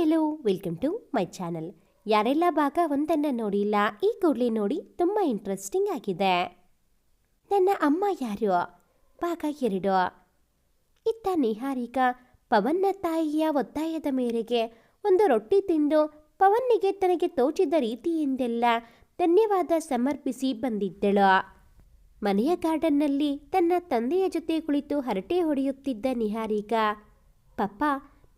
Hello welcome to my channel ಯಾರೆಲ್ಲ ಭಾಗ ಒಂದನ್ನು ನೋಡಿಲ್ಲ, ಈ ಕೂಡಲೇ ನೋಡಿ ತುಂಬ ಇಂಟ್ರೆಸ್ಟಿಂಗ್ ಆಗಿದೆ. ನನ್ನ ಅಮ್ಮ ಯಾರು? ಭಾಗ ಎರಡು. ಇತ್ತ ನಿಹಾರಿಕಾ, ಪವನ್ನ ತಾಯಿಯ ಒತ್ತಾಯದ ಮೇರೆಗೆ ಒಂದು ರೊಟ್ಟಿ ತಿಂದು ಪವನ್ನಿಗೆ ತನಗೆ ತೋಚಿದ ರೀತಿಯಿಂದೆಲ್ಲ ಧನ್ಯವಾದ ಸಮರ್ಪಿಸಿ ಬಂದಿದ್ದಳು. ಮನೆಯ ಗಾರ್ಡನ್ನಲ್ಲಿ ತನ್ನ ತಂದೆಯ ಜೊತೆ ಕುಳಿತು ಹರಟೆ ಹೊಡೆಯುತ್ತಿದ್ದ ನಿಹಾರಿಕಾ, ಪಪ್ಪ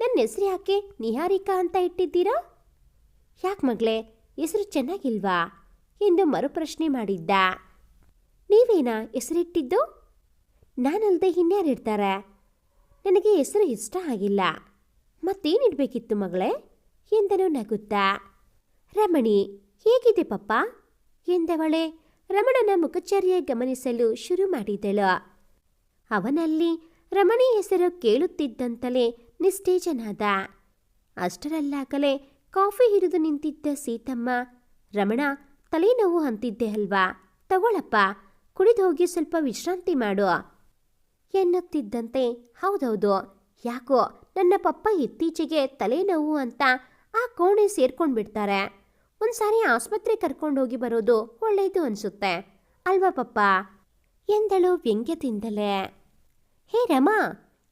ನನ್ನ ಹೆಸರು ಯಾಕೆ ನಿಹಾರಿಕಾ ಅಂತ ಇಟ್ಟಿದ್ದೀರಾ? ಯಾಕೆ ಮಗಳೇ, ಹೆಸರು ಚೆನ್ನಾಗಿಲ್ವಾ? ಎಂದು ಮರುಪ್ರಶ್ನೆ ಮಾಡಿದ್ದ. ನೀವೇನಾ ಹೆಸರಿಟ್ಟಿದ್ದು? ನಾನಲ್ದೆ ಇನ್ಯಾರಿರ್ತಾರೆ ನನಗೆ ಹೆಸರು ಇಷ್ಟ ಆಗಿಲ್ಲ. ಮತ್ತೇನಿಡ್ಬೇಕಿತ್ತು ಮಗಳೇ? ಎಂದನು ನಗುತ್ತಾ. ರಮಣಿ, ಹೇಗಿದೆ ಪಪ್ಪ? ಎಂದವಳೆ, ರಮಣನ ಮುಖಚರ್ಯ ಗಮನಿಸಲು ಶುರು ಮಾಡಿದಳು. ಅವನಲ್ಲಿ ರಮಣಿ ಹೆಸರು ಕೇಳುತ್ತಿದ್ದಂತಲೇ ನಿಸ್ತೇಜನಾದ ಅಷ್ಟರಲ್ಲಾಗಲೇ ಕಾಫಿ ಹಿಡಿದು ನಿಂತಿದ್ದ ಸೀತಮ್ಮ, ರಮಣ ತಲೆನೋವು ಅಂತಿದ್ದೆ ಅಲ್ವಾ? ತಗೊಳಪ್ಪ, ಕುಡಿದೋಗಿ ಸ್ವಲ್ಪ ವಿಶ್ರಾಂತಿ ಮಾಡು. ಎನ್ನುತ್ತಿದ್ದಂತೆ, ಹೌದೌದು, ಯಾಕೋ ನನ್ನ ಪಪ್ಪ ಇತ್ತೀಚೆಗೆ ತಲೆನೋವು ಅಂತ ಆ ಕೋಣೆ ಸೇರ್ಕೊಂಡ್ಬಿಡ್ತಾರೆ. ಒಂದ್ಸಾರಿ ಆಸ್ಪತ್ರೆ ಕರ್ಕೊಂಡೋಗಿ ಬರೋದು ಒಳ್ಳೆಯದು ಅನ್ಸುತ್ತೆ. ಅಲ್ವಾ ಪಪ್ಪ? ಎಂದಳು ವ್ಯಂಗ್ಯದಿಂದಲೇ. ಹೇ ರಮಾ,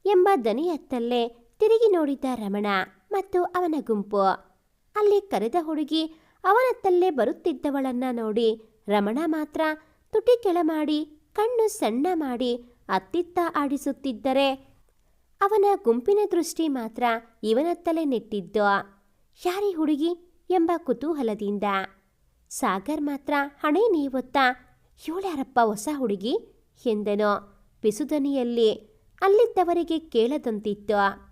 ಎಂಬ ದನಿಯತ್ತಲ್ಲೇ ತಿರುಗಿ ನೋಡಿದ್ದ ರಮಣ ಮತ್ತು ಅವನ ಗುಂಪು. ಅಲ್ಲಿ ಕರೆದ ಹುಡುಗಿ ಅವನತ್ತಲ್ಲೇ ಬರುತ್ತಿದ್ದವಳನ್ನ ನೋಡಿ ರಮಣ ಮಾತ್ರ ತುಟಿ ಕೆಳ ಮಾಡಿ ಕಣ್ಣು ಸಣ್ಣ ಮಾಡಿ ಅತ್ತಿತ್ತ ಆಡಿಸುತ್ತಿದ್ದರೆ ಅವನ ಗುಂಪಿನ ದೃಷ್ಟಿ ಮಾತ್ರ ಇವನತ್ತಲೇ ನೆಟ್ಟಿದ್ದು. ಯಾರಿ ಹುಡುಗಿ ಎಂಬ ಕುತೂಹಲದಿಂದ ಸಾಗರ್ ಮಾತ್ರ ಹಣೆ ನೀವೊತ್ತಾ ಇವಳ್ಯಾರಪ್ಪ ಹೊಸ ಹುಡುಗಿ? ಎಂದನು. ಪಿಸುದನಿಯಲ್ಲಿ ಅಲ್ಲಿದ್ದವರಿಗೆ ಕೇಳದಂತಿತ್ತು.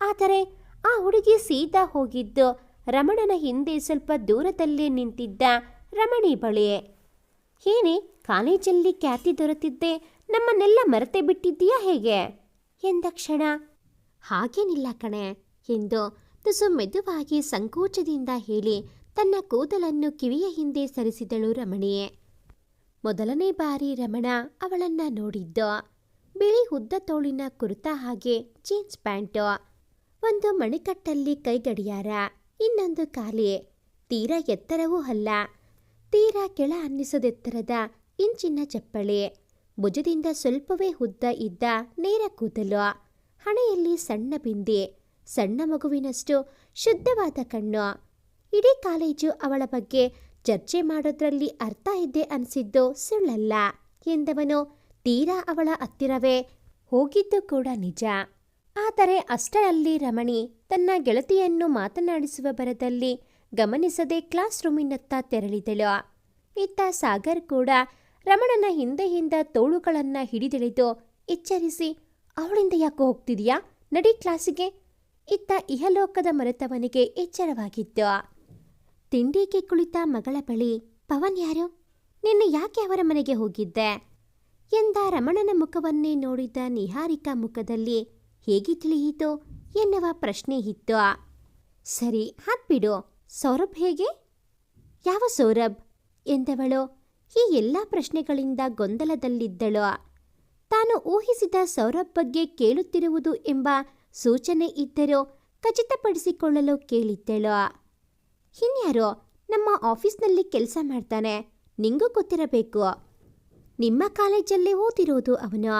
ಆದರೆ ಆ ಹುಡುಗಿ ಸೀದಾ ಹೋಗಿದ್ದು ರಮಣನ ಹಿಂದೆ ಸ್ವಲ್ಪ ದೂರದಲ್ಲೇ ನಿಂತಿದ್ದ ರಮಣಿ ಬಳಿಯೇ ಏನೇ, ಕಾಲೇಜಲ್ಲಿ ಖ್ಯಾತಿ ದೊರೆತಿದ್ದೆ, ನಮ್ಮನ್ನೆಲ್ಲ ಮರೆತೇ ಬಿಟ್ಟಿದ್ದೀಯಾ ಹೇಗೆ? ಎಂದ ಕ್ಷಣ. ಹಾಗೇನಿಲ್ಲ ಕಣೆ, ಎಂದು ತುಸು ಮೆದುವಾಗಿ ಸಂಕೋಚದಿಂದ ಹೇಳಿ ತನ್ನ ಕೂದಲನ್ನು ಕಿವಿಯ ಹಿಂದೆ ಸರಿಸಿದಳು ರಮಣಿಯೇ. ಮೊದಲನೇ ಬಾರಿ ರಮಣ ಅವಳನ್ನ ನೋಡಿದ್ದು. ಬಿಳಿ ಉದ್ದ ತೋಳಿನ ಕುರ್ತಾ ಹಾಗೆ ಜೀನ್ಸ್ ಪ್ಯಾಂಟು. ಒಂದು ಮಣಿಕಟ್ಟಲ್ಲಿ ಕೈಗಡಿಯಾರ. ಇನ್ನೊಂದು ಖಾಲಿ. ತೀರಾ ಎತ್ತರವೂ ಅಲ್ಲ. ತೀರಾ ಕೆಳ ಅನ್ನಿಸದೆತ್ತರದ ಇಂಚಿನ ಚಪ್ಪಳಿ. ಭುಜದಿಂದ ಸ್ವಲ್ಪವೇ ಉದ್ದ ಇದ್ದ ನೇರ ಕೂದಲು. ಹಣೆಯಲ್ಲಿ ಸಣ್ಣ ಬಿಂದಿ. ಸಣ್ಣ ಮಗುವಿನಷ್ಟು ಶುದ್ಧವಾದ ಕಣ್ಣು. ಇಡೀ ಕಾಲೇಜು ಅವಳ ಬಗ್ಗೆ ಚರ್ಚೆ ಮಾಡೋದ್ರಲ್ಲಿ ಅರ್ಥ ಇದೆ ಅನಿಸಿದ್ದು ಸುಳ್ಳಲ್ಲ ಎಂದವನು ತೀರಾ ಅವಳ ಹತ್ತಿರವೇ. ಹೋಗಿದ್ದು ಕೂಡ ನಿಜ. ಆದರೆ ಅಷ್ಟರಲ್ಲಿ ರಮಣಿ ತನ್ನ ಗೆಳತಿಯನ್ನು ಮಾತನಾಡಿಸುವ ಬರದಲ್ಲಿ ಗಮನಿಸದೆ ಕ್ಲಾಸ್ ರೂಮಿನತ್ತ ತೆರಳಿದಳು. ಇತ್ತ ಸಾಗರ್ ಕೂಡ ರಮಣನ ಹಿಂದೆ ಹಿಂದ ತೋಳುಗಳನ್ನ ಹಿಡಿದಿಳಿದು ಎಚ್ಚರಿಸಿ, ಅವಳಿಂದ ಯಾಕೋ ಹೋಗ್ತಿದೀಯಾ? ನಡಿ ಕ್ಲಾಸಿಗೆ. ಇತ್ತ ಇಹಲೋಕದ ಮರೆತವನಿಗೆ ಎಚ್ಚರವಾಗಿದ್ದ. ತಿಂಡಿಗೆ ಕುಳಿತ ಮಗಳ ಬಳಿ, ಪವನ್ ಯಾರು? ನಿನ್ನೆ ಯಾಕೆ ಅವರ ಮನೆಗೆ ಹೋಗಿದ್ದೆ? ಎಂದ ರಮಣನ ಮುಖವನ್ನೇ ನೋಡಿದ ನಿಹಾರಿಕಾ ಮುಖದಲ್ಲಿ ಹೇಗೆ ತಿಳಿಯಿತು? ಎನ್ನುವ ಪ್ರಶ್ನೆ ಇತ್ತು. ಸರಿ, ಹಾಕ್ಬಿಡು. ಸೌರಭ್ ಹೇಗೆ? ಯಾವ ಸೌರಭ್? ಎಂದವಳು. ಈ ಎಲ್ಲ ಪ್ರಶ್ನೆಗಳಿಂದ ಗೊಂದಲದಲ್ಲಿದ್ದಳು. ತಾನು ಊಹಿಸಿದ ಸೌರಭ್ ಬಗ್ಗೆ ಕೇಳುತ್ತಿರುವುದು ಎಂಬ ಸೂಚನೆ ಇದ್ದರೂ ಖಚಿತಪಡಿಸಿಕೊಳ್ಳಲು ಕೇಳಿದ್ದಳು. ಇನ್ಯಾರೋ? ನಮ್ಮ ಆಫೀಸ್ನಲ್ಲಿ ಕೆಲಸ ಮಾಡ್ತಾನೆ. ನಿಂಗೂ ಗೊತ್ತಿರಬೇಕು. ನಿಮ್ಮ ಕಾಲೇಜಲ್ಲೇ ಓದಿರೋದು ಅವನು.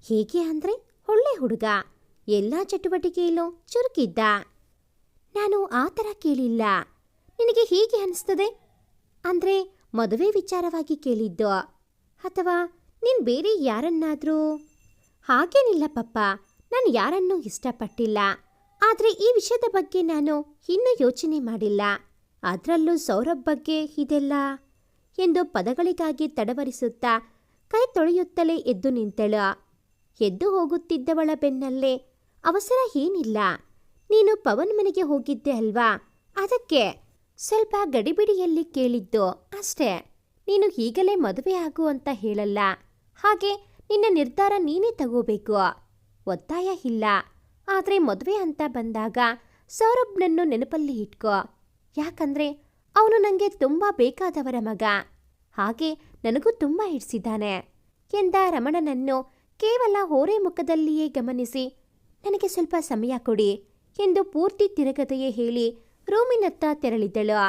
ಹೇಗೆ ಅಂದರೆ ಒಳ್ಳೆ ಹುಡುಗ. ಎಲ್ಲ ಚಟುವಟಿಕೆಯಲ್ಲೂ ಚುರುಕಿದ್ದ. ನಾನು ಆ ಥರ ಕೇಳಿಲ್ಲ. ನಿನಗೆ ಹೀಗೆ ಅನಿಸ್ತದೆ? ಅಂದರೆ ಮದುವೆ ವಿಚಾರವಾಗಿ ಕೇಳಿದ್ದು. ಅಥವಾ ನಿನ್ ಬೇರೆ ಯಾರನ್ನಾದರೂ? ಹಾಗೇನಿಲ್ಲ ಪಪ್ಪ. ನಾನು ಯಾರನ್ನೂ ಇಷ್ಟಪಟ್ಟಿಲ್ಲ. ಆದರೆ ಈ ವಿಷಯದ ಬಗ್ಗೆ ನಾನು ಇನ್ನೂ ಯೋಚನೆ ಮಾಡಿಲ್ಲ. ಅದರಲ್ಲೂ ಸೌರಭ್ ಬಗ್ಗೆ ಇದೆಲ್ಲ? ಎಂದು ಪದಗಳಿಗಾಗಿ ತಡವರಿಸುತ್ತಾ ಕೈ ತೊಳೆಯುತ್ತಲೇ ಎದ್ದು ನಿಂತಳು. ಎದ್ದು ಹೋಗುತ್ತಿದ್ದವಳ ಬೆನ್ನಲ್ಲೇ ಅವಸರ ಏನಿಲ್ಲ. ನೀನು ಪವನ್ ಮನೆಗೆ ಹೋಗಿದ್ದೆ ಅಲ್ವಾ? ಅದಕ್ಕೆ ಸ್ವಲ್ಪ ಗಡಿಬಿಡಿಯಲ್ಲಿ ಕೇಳಿದ್ದು ಅಷ್ಟೇ. ನೀನು ಈಗಲೇ ಮದುವೆ ಆಗು ಅಂತ ಹೇಳಲ್ಲ. ಹಾಗೆ ನಿನ್ನ ನಿರ್ಧಾರ ನೀನೇ ತಗೋಬೇಕು. ಒತ್ತಾಯ ಇಲ್ಲ. ಆದರೆ ಮದುವೆ ಅಂತ ಬಂದಾಗ ಸೌರಭ್ನನ್ನು ನೆನಪಲ್ಲಿ ಇಟ್ಕೋ. ಯಾಕಂದ್ರೆ ಅವನು ನನಗೆ ತುಂಬ ಬೇಕಾದವರ ಮಗ. ಹಾಗೆ ನನಗೂ ತುಂಬ ಹಿಡಿಸಿದ್ದಾನೆ ಎಂದ ರಮಣನನ್ನು ಕೇವಲ ಹೋರೆ ಮುಖದಲ್ಲಿಯೇ ಗಮನಿಸಿ, ನನಗೆ ಸ್ವಲ್ಪ ಸಮಯ ಕೊಡಿ ಎಂದು ಪೂರ್ತಿ ತಿರುಗದೆಯೇ ಹೇಳಿ ರೂಮಿನತ್ತ ತೆರಳಿದಳು.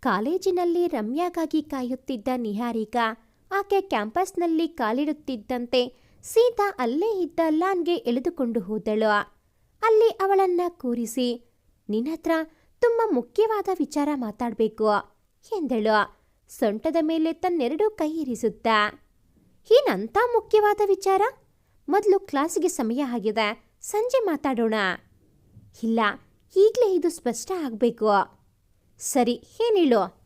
ಕಾಲೇಜಿನಲ್ಲಿ ರಮ್ಯಾಗಾಗಿ ಕಾಯುತ್ತಿದ್ದ ನಿಹಾರಿಕಾ, ಆಕೆ ಕ್ಯಾಂಪಸ್ನಲ್ಲಿ ಕಾಲಿಡುತ್ತಿದ್ದಂತೆ ಸೀತಾ ಅಲ್ಲೇ ಇದ್ದ ಲಾನ್ಗೆ ಎಳೆದುಕೊಂಡು ಹೋದಳು. ಅಲ್ಲಿ ಅವಳನ್ನ ಕೂರಿಸಿ ನಿನ್ನತ್ರ ತುಂಬ ಮುಖ್ಯವಾದ ವಿಚಾರ ಮಾತಾಡಬೇಕು ಎಂದಳು. ಸೊಂಟದ ಮೇಲೆ ತನ್ನೆರಡೂ ಕೈ ಇರಿಸುತ್ತಾ ಏನಂತ ಮುಖ್ಯವಾದ ವಿಚಾರ? ಮೊದಲು ಕ್ಲಾಸಿಗೆ ಸಮಯ ಆಗಿದೆ. ಸಂಜೆ ಮಾತಾಡೋಣ. ಇಲ್ಲ, ಈಗಲೇ ಇದು ಸ್ಪಷ್ಟ ಆಗಬೇಕು. ಸರಿ ಏನೇಳು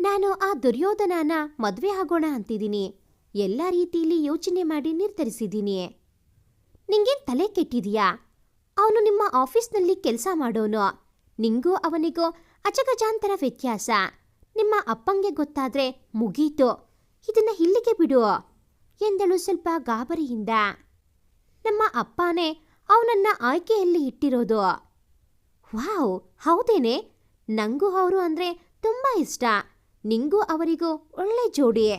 ನಾನು ಆ ದುರ್ಯೋಧನನ ಮದುವೆ ಆಗೋಣ ಅಂತಿದ್ದೀನಿ. ಎಲ್ಲ ರೀತಿಯಲ್ಲಿ ಯೋಚನೆ ಮಾಡಿ ನಿರ್ಧರಿಸಿದ್ದೀನಿ. ನಿಂಗೇನ್ ತಲೆ ಕೆಟ್ಟಿದೀಯಾ? ಅವನು ನಿಮ್ಮ ಆಫೀಸ್ನಲ್ಲಿ ಕೆಲಸ ಮಾಡೋನು. ನಿಂಗೂ ಅವನಿಗೂ ಅಜಗಜಾಂತರ ವ್ಯತ್ಯಾಸ. ನಿಮ್ಮ ಅಪ್ಪಂಗೆ ಗೊತ್ತಾದ್ರೆ ಮುಗೀತು. ಇದನ್ನ ಇಲ್ಲಿಗೆ ಬಿಡು ಎಂದಳು ಸ್ವಲ್ಪ ಗಾಬರಿಯಿಂದ. ನಮ್ಮ ಅಪ್ಪನೇ ಅವನನ್ನ ಆಯ್ಕೆಯಲ್ಲಿ ಇಟ್ಟಿರೋದು. ವಾವ್, ಹೌದೇನೆ? ನಂಗೂ ಅವರು ಅಂದ್ರೆ ತುಂಬಾ ಇಷ್ಟ. ನಿಂಗೂ ಅವರಿಗೂ ಒಳ್ಳೆ ಜೋಡಿ.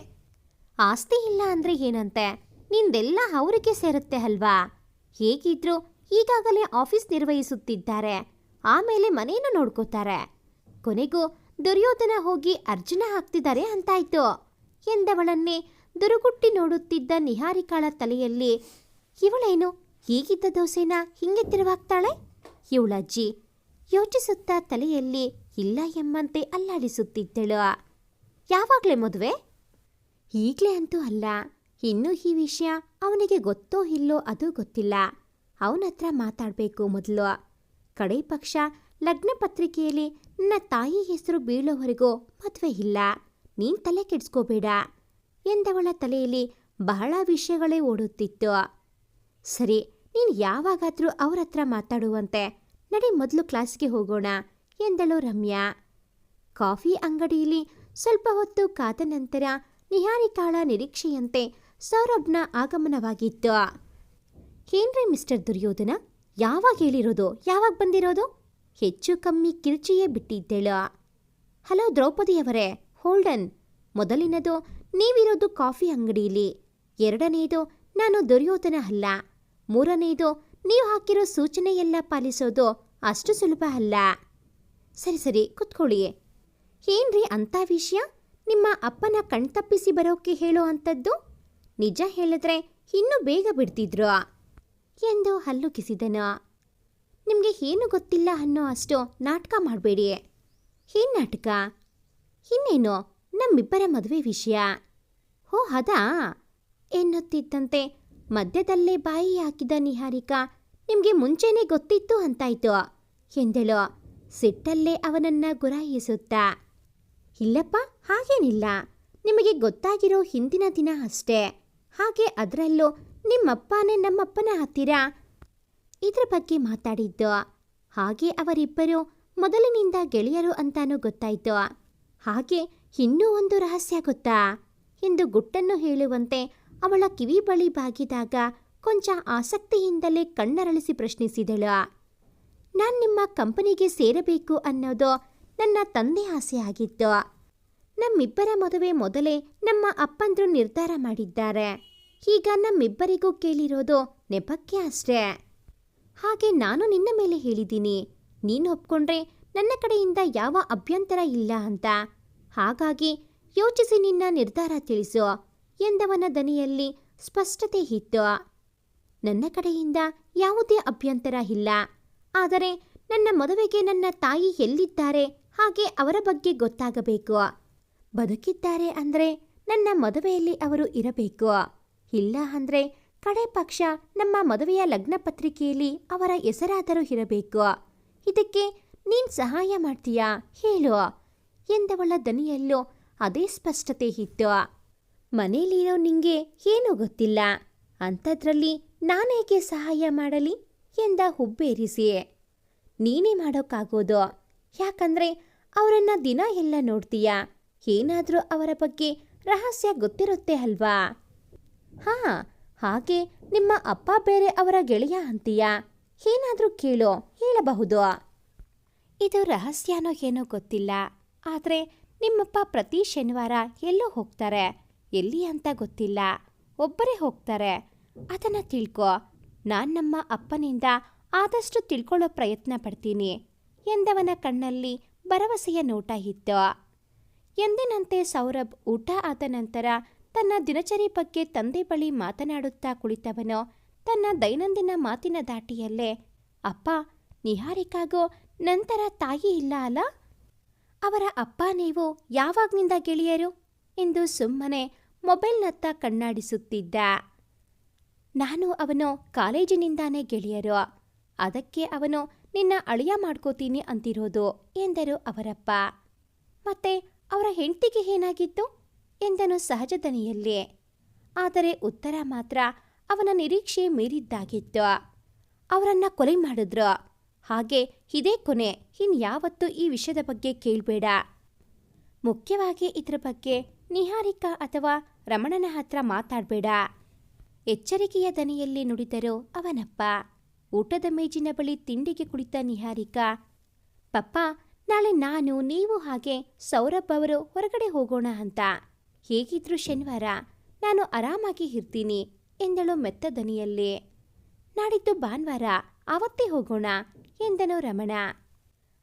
ಆಸ್ತಿ ಇಲ್ಲ ಅಂದ್ರೆ ಏನಂತೆ? ನಿಂದೆಲ್ಲ ಅವರಿಗೆ ಸೇರುತ್ತೆ ಅಲ್ವಾ? ಹೇಗಿದ್ರು ಈಗಾಗಲೇ ಆಫೀಸ್ ನಿರ್ವಹಿಸುತ್ತಿದ್ದಾರೆ. ಆಮೇಲೆ ಮನೆಯನ್ನು ನೋಡ್ಕೋತಾರೆ. ಕೊನೆಗೂ ದುರ್ಯೋಧನ ಹೋಗಿ ಅರ್ಜುನ ಹಾಕ್ತಿದ್ದಾರೆ ಅಂತಾಯ್ತು. ಎಂದವಳನ್ನೇ ದುರುಗುಟ್ಟಿ ನೋಡುತ್ತಿದ್ದ ನಿಹಾರಿಕಾಳ ತಲೆಯಲ್ಲಿ, ಇವಳೇನು? ಹೀಗಿದ್ದ ದೋಸೆನ ಹಿಂಗೆ ತಿರುವಾಗ್ತಾಳೆ ಇವಳಜ್ಜಿ ಯೋಚಿಸುತ್ತಾ ತಲೆಯಲ್ಲಿ ಇಲ್ಲ ಎಂಬಂತೆ ಅಲ್ಲಾಡಿಸುತ್ತಿದ್ದಳು. ಯಾವಾಗ್ಲೇ ಮದುವೆ? ಈಗ್ಲೇ ಅಂತೂ ಅಲ್ಲ. ಇನ್ನೂ ಈ ವಿಷಯ ಅವನಿಗೆ ಗೊತ್ತೋ ಇಲ್ಲೋ ಅದು ಗೊತ್ತಿಲ್ಲ. ಅವನತ್ರ ಮಾತಾಡಬೇಕು ಮೊದಲು. ಕಡೆ ಪಕ್ಷ ಲಗ್ನ ಪತ್ರಿಕೆಯಲ್ಲಿ ನನ್ನ ತಾಯಿ ಹೆಸರು ಬೀಳೋವರೆಗೂ ಮದುವೆ ಇಲ್ಲ. ನೀನ್ ತಲೆ ಕೆಡಿಸ್ಕೋಬೇಡ ಎಂದವಳ ತಲೆಯಲ್ಲಿ ಬಹಳ ವಿಷಯಗಳೇ ಓಡುತ್ತಿತ್ತು. ಸರಿ, ನೀನು ಯಾವಾಗಾದ್ರೂ ಅವ್ರ ಹತ್ರ ಮಾತಾಡುವಂತೆ ನಡಿ ಮೊದಲು ಕ್ಲಾಸ್ಗೆ ಹೋಗೋಣ ಎಂದಳು ರಮ್ಯಾ. ಕಾಫಿ ಅಂಗಡಿಯಲ್ಲಿ ಸ್ವಲ್ಪ ಹೊತ್ತು ಕಾದ ನಂತರ ನಿಹಾರಿಕಾಳ ನಿರೀಕ್ಷೆಯಂತೆ ಸೌರಭ್ನ ಆಗಮನವಾಗಿತ್ತು. ಏನ್ರಿ ಮಿಸ್ಟರ್ ದುರ್ಯೋಧನ, ಯಾವಾಗ ಹೇಳಿರೋದು, ಯಾವಾಗ ಬಂದಿರೋದು? ಹೆಚ್ಚು ಕಮ್ಮಿ ಕಿರ್ಚಿಯೇ ಬಿಟ್ಟಿದ್ದೇಳು. ಹಲೋ ದ್ರೌಪದಿಯವರೇ ಹೋಲ್ಡನ್, ಮೊದಲಿನದು ನೀವಿರೋದು ಕಾಫಿ ಅಂಗಡಿಯಲ್ಲಿ ಎರಡನೆಯದು ನಾನು ದೊರೆಯೋತನ ಅಲ್ಲ ಮೂರನೆಯದು ನೀವು ಹಾಕಿರೋ ಸೂಚನೆಯೆಲ್ಲ ಪಾಲಿಸೋದು ಅಷ್ಟು ಸುಲಭ ಅಲ್ಲ. ಸರಿ ಸರಿ, ಕುತ್ಕೊಳ್ಳಿ. ಏನ್ರಿ ಅಂಥ ವಿಷಯ? ನಿಮ್ಮ ಅಪ್ಪನ ಕಣ್ತಪ್ಪಿಸಿ ಬರೋಕೆ ಹೇಳೋ ಅಂಥದ್ದು? ನಿಜ ಹೇಳಿದ್ರೆ ಇನ್ನೂ ಬೇಗ ಬಿಡ್ತಿದ್ರು ಎಂದು ಹಲ್ಲು ಕಿಸಿದನು ನಿಮಗೆ ಏನು ಗೊತ್ತಿಲ್ಲ ಅನ್ನೋ ಅಷ್ಟು ನಾಟಕ ಮಾಡಬೇಡಿ. ಏನು ನಾಟಕ? ಇನ್ನೇನು? ನಮ್ಮಿಬ್ಬರ ಮದುವೆ ವಿಷಯ. ಓ ಅದಾ ಎನ್ನುತ್ತಿದ್ದಂತೆ ಮಧ್ಯದಲ್ಲೇ ಬಾಯಿ ಹಾಕಿದ ನಿಹಾರಿಕಾ, ನಿಮ್ಗೆ ಮುಂಚೆನೇ ಗೊತ್ತಿತ್ತು ಅಂತಾಯ್ತು. ಎಂದಳು ಸಿಟ್ಟಲ್ಲೇ ಅವನನ್ನ ಗುರಾಯಿಸುತ್ತಾ. ಇಲ್ಲಪ್ಪ, ಹಾಗೇನಿಲ್ಲ. ನಿಮಗೆ ಗೊತ್ತಾಗಿರೋ ಹಿಂದಿನ ದಿನ ಅಷ್ಟೇ. ಹಾಗೆ ಅದರಲ್ಲೂ ನಿಮ್ಮಪ್ಪನೇ ನಮ್ಮಪ್ಪನ ಹತ್ತಿರ ಇದ್ರ ಬಗ್ಗೆ ಮಾತಾಡಿದ್ದು. ಹಾಗೆ ಅವರಿಬ್ಬರು ಮೊದಲಿನಿಂದ ಗೆಳೆಯರು ಅಂತಾನೂ ಗೊತ್ತಾಯ್ತು. ಹಾಗೆ ಇನ್ನೂ ಒಂದು ರಹಸ್ಯ ಗೊತ್ತಾ? ಎಂದು ಗುಟ್ಟನ್ನು ಹೇಳುವಂತೆ ಅವಳ ಕಿವಿ ಬಳಿ ಬಾಗಿದಾಗ ಕೊಂಚ ಆಸಕ್ತಿಯಿಂದಲೇ ಕಣ್ಣರಳಿಸಿ ಪ್ರಶ್ನಿಸಿದಳು. ನಾನು ನಿಮ್ಮ ಕಂಪನಿಗೆ ಸೇರಬೇಕು ಅನ್ನೋದು ನನ್ನ ತಂದೆ ಆಸೆ ಆಗಿತ್ತು. ನಮ್ಮಿಬ್ಬರ ಮದುವೆ ಮೊದಲೇ ನಮ್ಮ ಅಪ್ಪಂದ್ರು ನಿರ್ಧಾರ ಮಾಡಿದ್ದಾರೆ. ಈಗ ನಮ್ಮಿಬ್ಬರಿಗೂ ಕೇಳಿರೋದು ನೆಪಕ್ಕೆ ಅಷ್ಟೇ. ಹಾಗೆ ನಾನು ನಿನ್ನ ಮೇಲೆ ಹೇಳಿದ್ದೀನಿ. ನೀನು ಒಪ್ಕೊಂಡ್ರೆ ನನ್ನ ಕಡೆಯಿಂದ ಯಾವ ಅಭ್ಯಂತರ ಇಲ್ಲ ಅಂತ. ಹಾಗಾಗಿ ಯೋಚಿಸಿ ನಿನ್ನ ನಿರ್ಧಾರ ತಿಳಿಸು ಎಂದವನ ದನಿಯಲ್ಲಿ ಸ್ಪಷ್ಟತೆ ಇತ್ತು. ನನ್ನ ಕಡೆಯಿಂದ ಯಾವುದೇ ಅಭ್ಯಂತರ ಇಲ್ಲ. ಆದರೆ ನನ್ನ ಮದುವೆಗೆ ನನ್ನ ತಾಯಿ ಎಲ್ಲಿದ್ದಾರೆ ಹಾಗೆ ಅವರ ಬಗ್ಗೆ ಗೊತ್ತಾಗಬೇಕು. ಬದುಕಿದ್ದಾರೆ ಅಂದ್ರೆ ನನ್ನ ಮದುವೆಯಲ್ಲಿ ಅವರು ಇರಬೇಕು. ಇಲ್ಲ ಅಂದ್ರೆ ಕಡೆ ಪಕ್ಷ ನಮ್ಮ ಮದುವೆಯ ಲಗ್ನ ಪತ್ರಿಕೆಯಲ್ಲಿ ಅವರ ಹೆಸರಾದರೂ ಇರಬೇಕು. ಇದಕ್ಕೆ ನೀನ್ ಸಹಾಯ ಮಾಡ್ತೀಯಾ? ಹೇಳು. ಎಂದವಳ ದನಿಯಲ್ಲೂ ಅದೇ ಸ್ಪಷ್ಟತೆ ಇತ್ತು. ಮನೇಲಿರೋ ನಿಂಗೆ ಏನೂ ಗೊತ್ತಿಲ್ಲ. ಅಂಥದ್ರಲ್ಲಿ ನಾನೇಕೆ ಸಹಾಯ ಮಾಡಲಿ? ಎಂದ ಹುಬ್ಬೇರಿಸಿ. ನೀನೇ ಮಾಡೋಕ್ಕಾಗೋದು. ಯಾಕಂದ್ರೆ ಅವರನ್ನ ದಿನ ಎಲ್ಲ ನೋಡ್ತೀಯಾ. ಏನಾದರೂ ಅವರ ಬಗ್ಗೆ ರಹಸ್ಯ ಗೊತ್ತಿರುತ್ತೆ ಅಲ್ವಾ? ಹಾ, ಹಾಗೆ ನಿಮ್ಮ ಅಪ್ಪ ಬೇರೆ ಅವರ ಗೆಳೆಯ ಅಂತೀಯಾ? ಏನಾದರೂ ಕೇಳೋ, ಹೇಳಬಹುದು. ಇದು ರಹಸ್ಯನೋ ಏನೋ ಗೊತ್ತಿಲ್ಲ. ಆದರೆ ನಿಮ್ಮಪ್ಪ ಪ್ರತಿ ಶನಿವಾರ ಎಲ್ಲೋ ಹೋಗ್ತಾರೆ. ಎಲ್ಲಿ ಅಂತ ಗೊತ್ತಿಲ್ಲ. ಒಬ್ಬರೇ ಹೋಗ್ತಾರೆ. ಅದನ್ನು ತಿಳ್ಕೊ. ನಾನು ನಮ್ಮ ಅಪ್ಪನಿಂದ ಆದಷ್ಟು ತಿಳ್ಕೊಳ್ಳೋ ಪ್ರಯತ್ನ ಪಡ್ತೀನಿ ಎಂದವನ ಕಣ್ಣಲ್ಲಿ ಭರವಸೆಯ ನೋಟ ಇತ್ತು. ಎಂದಿನಂತೆ ಸೌರಭ್ ಊಟ ಆದ ನಂತರ ತನ್ನ ದಿನಚರಿ ಬಗ್ಗೆ ತಂದೆ ಬಳಿ ಮಾತನಾಡುತ್ತಾ ಕುಳಿತವನು ತನ್ನ ದೈನಂದಿನ ಮಾತಿನ ದಾಟಿಯಲ್ಲೇ, ಅಪ್ಪ, ನಿಹಾರಿಕಾಗೋ ನಂತರ ತಾಯಿ ಇಲ್ಲ ಅಲ್ಲ? ಅವರ ಅಪ್ಪ ನೀವು ಯಾವಾಗ್ನಿಂದ ಗೆಳೆಯರು? ಎಂದು ಸುಮ್ಮನೆ ಮೊಬೈಲ್ನತ್ತ ಕಣ್ಣಾಡಿಸುತ್ತಿದ್ದ. ನಾನು ಅವನು ಕಾಲೇಜಿನಿಂದಾನೇ ಗೆಳೆಯರು. ಅದಕ್ಕೆ ಅವನು ನಿನ್ನ ಅಳಿಯ ಮಾಡ್ಕೋತೀನಿ ಅಂತಿರೋದು, ಎಂದರು ಅವರಪ್ಪ. ಮತ್ತೆ ಅವರ ಹೆಂಡತಿಗೆ ಏನಾಗಿತ್ತು? ಎಂದನು ಸಹಜ ದನಿಯಲ್ಲಿ ಆದರೆ ಉತ್ತರ ಮಾತ್ರ ಅವನ ನಿರೀಕ್ಷೆ ಮೀರಿದ್ದಾಗಿತ್ತು. ಅವರನ್ನ ಕೊಲೆ ಮಾಡಿದ್ರು. ಹಾಗೆ ಇದೇ ಕೊನೆ. ಇನ್ಯಾವತ್ತೂ ಈ ವಿಷಯದ ಬಗ್ಗೆ ಕೇಳಬೇಡ. ಮುಖ್ಯವಾಗಿ ಇದರ ಬಗ್ಗೆ ನಿಹಾರಿಕಾ ಅಥವಾ ರಮಣನ ಹತ್ರ ಮಾತಾಡಬೇಡ. ಎಚ್ಚರಿಕೆಯ ದನಿಯಲ್ಲಿ ನುಡಿದರು ಅವನಪ್ಪ. ಊಟದ ಮೇಜಿನ ಬಳಿ ತಿಂಡಿಗೆ ಕುಳಿತ ನಿಹಾರಿಕಾ. ಪಪ್ಪ, ನಾಳೆ ನಾನು, ನೀವು ಹಾಗೆ ಸೌರಭ್ ಅವರು ಹೊರಗಡೆ ಹೋಗೋಣ ಅಂತ. ಹೇಗಿದ್ರು ಶನಿವಾರ, ನಾನು ಆರಾಮಾಗಿ ಇರ್ತೀನಿ, ಎಂದಳು ಮೆತ್ತ ದನಿಯಲ್ಲಿ. ನಾಡಿದ್ದು ಭಾನುವಾರ, ಆವತ್ತೇ ಹೋಗೋಣ ಎಂದನು ರಮಣ.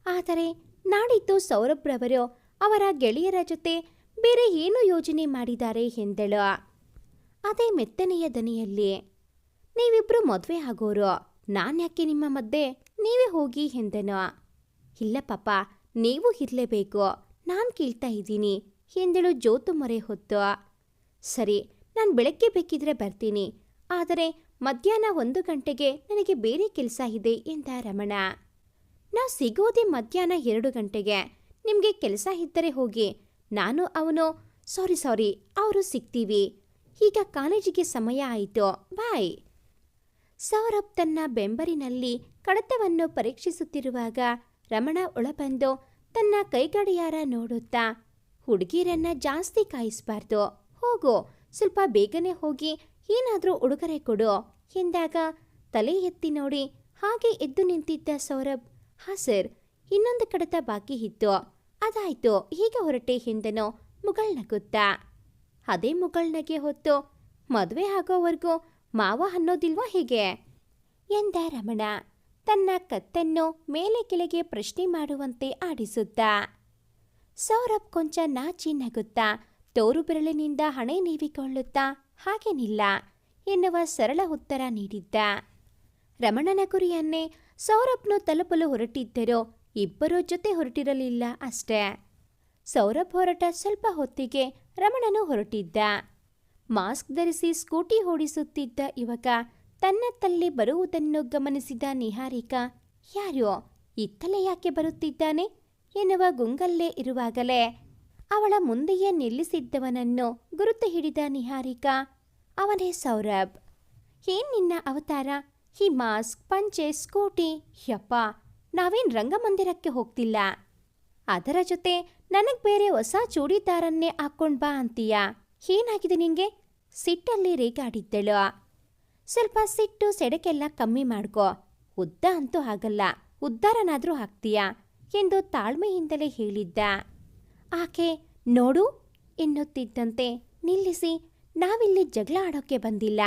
ಆದರೆ ನಾಡಿದ್ದು ಸೌರಭ್ರವರು ಅವರ ಗೆಳೆಯರ ಜೊತೆ ಬೇರೆ ಏನು ಯೋಜನೆ ಮಾಡಿದ್ದಾರೆ ಎಂದಳು. ಅದೇ ಮೆತ್ತನೆಯ ದನಿಯಲ್ಲಿ, ನೀವಿಬ್ರು ಮದುವೆ ಆಗೋರು ನಾನ್ಯಾಕೆ ನಿಮ್ಮ ಮಧ್ಯೆ ನೀವೇ ಹೋಗಿ? ಎಂದನು. ಇಲ್ಲ ಪಾಪ, ನೀವು ಇರಲೇಬೇಕು, ನಾನು ಕೇಳ್ತಾ ಇದ್ದೀನಿ, ಎಂದಳು ಜೋತು ಮೊರೆ ಹೊತ್ತು. ಸರಿ, ನಾನು ಬೆಳಗ್ಗೆ ಬೇಕಿದ್ರೆ ಬರ್ತೀನಿ, ಆದರೆ ಮಧ್ಯಾಹ್ನ ಒಂದು ಗಂಟೆಗೆ ನನಗೆ ಬೇರೆ ಕೆಲಸ ಇದೆ ಎಂದ ರಮಣ. ನಾವು ಸಿಗೋದೇ ಮಧ್ಯಾಹ್ನ ಎರಡು ಗಂಟೆಗೆ. ನಿಮಗೆ ಕೆಲಸ ಇದ್ದರೆ ಹೋಗಿ. ನಾನು ಅವನು, ಸಾರಿ ಸಾರಿ, ಅವರು ಸಿಗ್ತೀವಿ. ಈಗ ಕಾಲೇಜಿಗೆ ಸಮಯ ಆಯಿತು, ಬಾಯ್. ಸೌರಭ್ ತನ್ನ ಬೆಂಬರಿನಲ್ಲಿ ಕಡತವನ್ನು ಪರೀಕ್ಷಿಸುತ್ತಿರುವಾಗ ರಮಣ ಒಳಬಂದು ತನ್ನ ಕೈಗಡಿಯಾರ ನೋಡುತ್ತಾ, ಹುಡುಗಿರನ್ನ ಜಾಸ್ತಿ ಕಾಯಿಸಬಾರ್ದು. ಹೋಗು, ಸ್ವಲ್ಪ ಬೇಗನೆ ಹೋಗಿ ಏನಾದರೂ ಉಡುಗೊರೆ ಕೊಡು ಎಂದಾಗ ತಲೆ ಎತ್ತಿ ನೋಡಿ ಹಾಗೆ ಎದ್ದು ನಿಂತಿದ್ದ ಸೌರಭ್ ಹಾ ಸರ್ ಇನ್ನೊಂದು ಕಡತ ಬಾಕಿ ಇತ್ತು. ಅದಾಯ್ತು ಈಗ ಹೊರಟೆ ಎಂದನು ಮುಗಳ್ನಗುತ್ತಾ ಅದೇ ಮುಗಳ್ನಗೆ ಹೊತ್ತು ಮದುವೆ ಆಗೋವರೆಗೂ ಮಾವ ಅನ್ನೋದಿಲ್ವಾ ಹೇಗೆ? ಎಂದ ರಮಣ. ತನ್ನ ಕತ್ತನ್ನು ಮೇಲೆ ಕೆಳಗೆ ಪ್ರಶ್ನೆ ಮಾಡುವಂತೆ ಆಡಿಸುತ್ತಾ. ಸೌರಭ್ ಕೊಂಚ ನಾಚಿ ನಗುತ್ತಾ, ತೋರು ಬೆರಳಿನಿಂದ ಹಣೆ ನೀವಿಕೊಳ್ಳುತ್ತಾ ಹಾಗೇನಿಲ್ಲ ಎನ್ನುವ ಸರಳ ಉತ್ತರ ನೀಡಿದ್ದ. ರಮಣನ ಗುರಿಯನ್ನೇ ಸೌರಭ್ನು ತಲುಪಲು ಹೊರಟಿದ್ದರೂ ಇಬ್ಬರೂ ಜೊತೆ ಹೊರಟಿರಲಿಲ್ಲ ಅಷ್ಟೇ. ಸೌರಭ್ ಹೊರಟ ಸ್ವಲ್ಪ ಹೊತ್ತಿಗೆ ರಮಣನು ಹೊರಟಿದ್ದ. ಮಾಸ್ಕ್ ಧರಿಸಿ ಸ್ಕೂಟಿ ಓಡಿಸುತ್ತಿದ್ದ ಯುವಕ ತನ್ನ ತಲ್ಲಿ ಬರುವುದನ್ನು ಗಮನಿಸಿದ ನಿಹಾರಿಕಾ ಯಾರೋ ಇತ್ತಲೇ ಯಾಕೆ ಬರುತ್ತಿದ್ದಾನೆ? ಎನ್ನುವ ಗುಂಗಲ್ಲೇ ಇರುವಾಗಲೇ ಅವಳ ಮುಂದೆಯೇ ನಿಲ್ಲಿಸಿದ್ದವನನ್ನು ಗುರುತು ಹಿಡಿದ ನಿಹಾರಿಕಾ, ಅವನೇ ಸೌರಭ್. ಏನ್ ನಿನ್ನ ಅವತಾರ? ಈ ಮಾಸ್ಕ್, ಪಂಚೆ, ಸ್ಕೂಟಿ, ಯಪ್ಪ, ನಾವೇನ್ ರಂಗಮಂದಿರಕ್ಕೆ ಹೋಗ್ತಿಲ್ಲ? ಅದರ ಜೊತೆ ನನಗ್ ಬೇರೆ ಹೊಸ ಚೂಡಿದಾರನ್ನೇ ಹಾಕೊಂಡ್ ಬಾ ಅಂತೀಯ. ಏನಾಗಿದೆ ನಿಂಗೆ? ಸಿಟ್ಟಲ್ಲಿ ರೇಗಾಡಿದ್ದಳು. ಸ್ವಲ್ಪ ಸಿಟ್ಟು, ಸೆಡಕೆಲ್ಲ ಕಮ್ಮಿ ಮಾಡ್ಕೋ. ಉದ್ದ ಅಂತೂ ಆಗಲ್ಲ. ಉದ್ದಾರನಾದ್ರೂ ಹಾಕ್ತೀಯಾ ಎಂದು ತಾಳ್ಮೆಯಿಂದಲೇ ಹೇಳಿದ್ದ. ಆಕೆ, ನೋಡು, ಎನ್ನುತ್ತಿದ್ದಂತೆ ನಿಲ್ಲಿಸಿ, ನಾವಿಲ್ಲಿ ಜಗಳ ಆಡೋಕ್ಕೆ ಬಂದಿಲ್ಲ.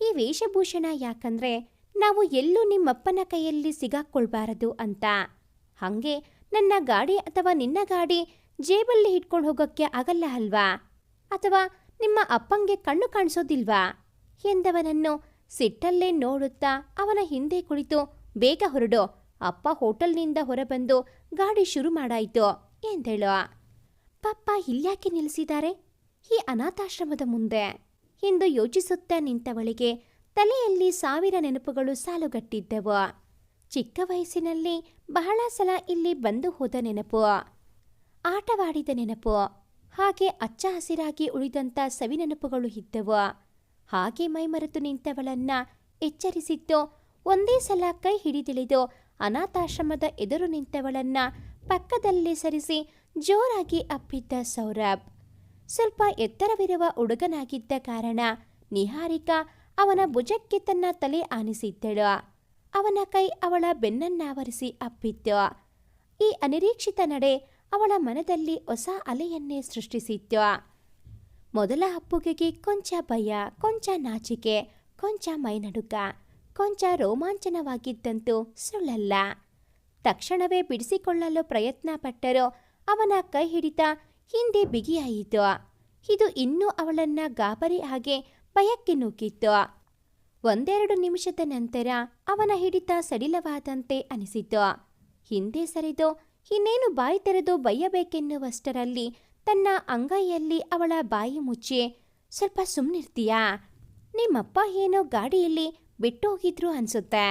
ಈ ವೇಷಭೂಷಣ ಯಾಕಂದ್ರೆ ನಾವು ಎಲ್ಲೂ ನಿಮ್ಮಪ್ಪನ ಕೈಯಲ್ಲಿ ಸಿಗಾಕ್ಕೊಳ್ಬಾರದು ಅಂತ. ಹಂಗೆ ನನ್ನ ಗಾಡಿ ಅಥವಾ ನಿನ್ನ ಗಾಡಿ ಜೇಬಲ್ಲಿ ಹಿಡ್ಕೊಂಡು ಹೋಗೋಕ್ಕೆ ಆಗಲ್ಲ ಅಲ್ವಾ? ಅಥವಾ ನಿಮ್ಮ ಅಪ್ಪಂಗೆ ಕಣ್ಣು ಕಾಣಿಸೋದಿಲ್ವಾ? ಎಂದವನನ್ನು ಸಿಟ್ಟಲ್ಲೇ ನೋಡುತ್ತಾ ಅವನ ಹಿಂದೆ ಕುಳಿತು ಬೇಗ ಹೊರಡು. ಅಪ್ಪ ಹೋಟೆಲ್ನಿಂದ ಹೊರಬಂದು ಗಾಡಿ ಶುರು ಮಾಡಾಯಿತು. ಎಂದಳು ಪಪ್ಪ ಇಲ್ಯಾಕೆ ನಿಲ್ಲಿಸಿದ್ದಾರೆ? ಈ ಅನಾಥಾಶ್ರಮದ ಮುಂದೆ. ಎಂದು ಯೋಚಿಸುತ್ತಾ ನಿಂತವಳಿಗೆ ತಲೆಯಲ್ಲಿ ಸಾವಿರ ನೆನಪುಗಳು ಸಾಲುಗಟ್ಟಿದ್ದವು. ಚಿಕ್ಕ ವಯಸ್ಸಿನಲ್ಲಿ ಬಹಳ ಸಲ ಇಲ್ಲಿ ಬಂದು ಹೋದ ನೆನಪು. ಆಟವಾಡಿದ ನೆನಪು. ಹಾಗೆ ಅಚ್ಚ ಹಸಿರಾಗಿ ಉಳಿದಂಥ ಸವಿ ನೆನಪುಗಳು ಇದ್ದವು. ಹಾಗೆ ಮೈಮರೆತು ನಿಂತವಳನ್ನ ಎಚ್ಚರಿಸಿದ್ದು, ಒಂದೇ ಸಲ ಕೈ ಹಿಡಿದಿಳಿದು ಅನಾಥಾಶ್ರಮದ ಎದುರು ನಿಂತವಳನ್ನ ಪಕ್ಕದಲ್ಲಿ ಸರಿಸಿ ಜೋರಾಗಿ ಅಪ್ಪಿದ್ದ ಸೌರಭ್. ಸ್ವಲ್ಪ ಎತ್ತರವಿರುವ ಹುಡುಗನಾಗಿದ್ದ ಕಾರಣ ನಿಹಾರಿಕಾ ಅವನ ಭುಜಕ್ಕೆ ತನ್ನ ತಲೆ ಆನಿಸಿದ್ದಳು. ಅವನ ಕೈ ಅವಳ ಬೆನ್ನನ್ನಾವರಿಸಿ ಅಪ್ಪಿತ್ತು. ಈ ಅನಿರೀಕ್ಷಿತ ನಡೆ ಅವಳ ಮನದಲ್ಲಿ ಹೊಸ ಅಲೆಯನ್ನೇ ಸೃಷ್ಟಿಸಿತ್ತು. ಮೊದಲ ಅಪ್ಪುಗೆಗೆ ಕೊಂಚ ಭಯ, ಕೊಂಚ ನಾಚಿಕೆ, ಕೊಂಚ ಮೈನಡುಕ ಕೊಂಚ ರೋಮಾಂಚನವಾಗಿದ್ದಂತೂ ಸುಳ್ಳಲ್ಲ. ತಕ್ಷಣವೇ ಬಿಡಿಸಿಕೊಳ್ಳಲು ಪ್ರಯತ್ನ ಪಟ್ಟರೋ ಅವನ ಕೈ ಹಿಡಿತ ಹಿಂದೆ ಬಿಗಿಯಾಯಿತು. ಇದು ಇನ್ನೂ ಅವಳನ್ನ ಗಾಬರಿ ಹಾಗೆ ಭಯಕ್ಕೆ ನುಗ್ಗಿತ್ತು. ಒಂದೆರಡು ನಿಮಿಷದ ನಂತರ ಅವನ ಹಿಡಿತ ಸಡಿಲವಾದಂತೆ ಅನಿಸಿತು. ಹಿಂದೆ ಸರಿದು, ಇನ್ನೇನು ಬಾಯಿ ತೆರೆದು ಬಯ್ಯಬೇಕೆನ್ನುವಷ್ಟರಲ್ಲಿ ತನ್ನ ಅಂಗೈಯಲ್ಲಿ ಅವಳ ಬಾಯಿ ಮುಚ್ಚಿ, ಸ್ವಲ್ಪ ಸುಮ್ಮನಿರ್ತೀಯಾ ನಿಮ್ಮಪ್ಪ ಏನೋ ಗಾಡಿಯಲ್ಲಿ ಬಿಟ್ಟು ಹೋಗಿದ್ರು ಅನ್ಸುತ್ತೆ.